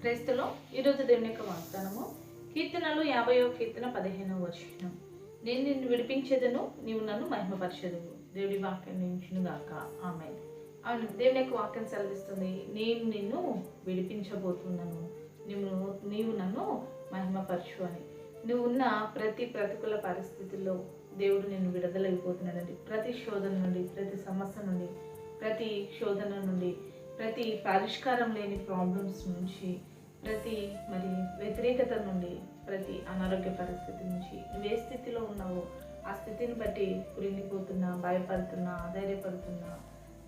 క్రైస్తలో ఈరోజు దేవుని యొక్క వాగ్దానము కీర్తనలు యాభైవ కీర్తన పదిహేనవ వర్షం నేను నిన్ను విడిపించేదను నీవు నన్ను మహిమపరచదువు దేవుడి వాక్యం నించును గాక. ఆమె అవును దేవుని యొక్క వాక్యం సెలవిస్తుంది నేను నిన్ను విడిపించబోతున్నాను. నువ్వు నీవు నన్ను మహిమపరచు అని. నువ్వు ఉన్న ప్రతి ప్రతికూల పరిస్థితుల్లో దేవుడు నిన్ను విడుదలైపోతున్నాడండి. ప్రతి శోధన నుండి ప్రతి సమస్య నుండి ప్రతి శోధన నుండి ప్రతి పరిష్కారం లేని ప్రాబ్లమ్స్ నుంచి ప్రతి మరి వ్యతిరేకత నుండి ప్రతి అనారోగ్య పరిస్థితి నుంచి నువ్వు ఏ స్థితిలో ఉన్నావో ఆ స్థితిని బట్టి కురింగిపోతున్నా భయపడుతున్నా ఆధార్యపడుతున్నా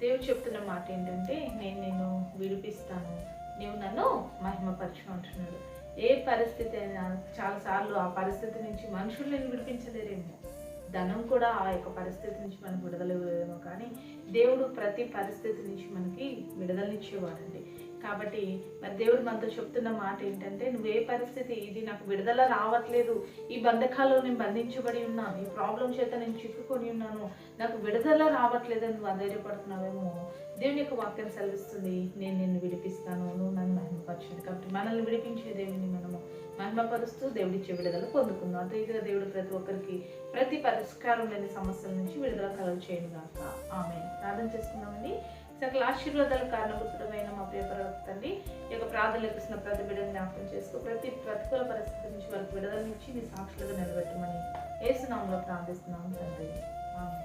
దేవుడు చెప్తున్న మాట ఏంటంటే నేను నేను విడిపిస్తాను. నీవు నన్ను మహిమపరచు అంటున్నాడు ఏ పరిస్థితి అయినా చాలాసార్లు ఆ పరిస్థితి నుంచి మనుషులు నేను విడిపించలేరేమో. ధనం కూడా ఆ యొక్క పరిస్థితి నుంచి మనకు విడుదలయ్యేమో కానీ దేవుడు ప్రతి పరిస్థితి నుంచి మనకి విడుదలనిచ్చేవాడండి. కాబట్టి మరి దేవుడు మనతో చెప్తున్న మాట ఏంటంటే నువ్వు ఏ పరిస్థితి ఇది నాకు విడుదల రావట్లేదు. ఈ బంధకాల్లో నేను బంధించబడి ఉన్నాను. ఈ ప్రాబ్లం చేత నేను చిక్కుకొని ఉన్నాను. నాకు విడుదల రావట్లేదు అని నువ్వు అధైర్యపడుతున్నావేమో. దేవుని యొక్క వాక్యం సెలవిస్తుంది. నేను నిన్ను విడిపిస్తాను. నువ్వు నన్ను మహిమపరచండి. కాబట్టి మనల్ని విడిపించే దేవుని మనము మహిమపరుస్తూ దేవుడిచ్చే విడుదల పొందుకుందాం. అంతేగా దేవుడు ప్రతి ఒక్కరికి ప్రతి పరిష్కారం లేని సమస్యల నుంచి విడుదల కలగ చేయను గాక. ఆమె ప్రార్థన చేసుకుందామండి. సకల ఆశీర్వాదాలు కారణభూతుడమైన మా ప్రియ ప్రవక్తండి ఈ యొక్క ప్రార్థనలు ఇస్తున్న ప్రతి బిడ్డను జ్ఞాపకం చేసుకో ప్రతి ప్రతికూల పరిస్థితి నుంచి వారికి విడుదల నుంచి నీ సాక్షులుగా నిలబెట్టమని ఏసునామంలో ప్రార్థిస్తున్నాము తండ్రి. ఆమె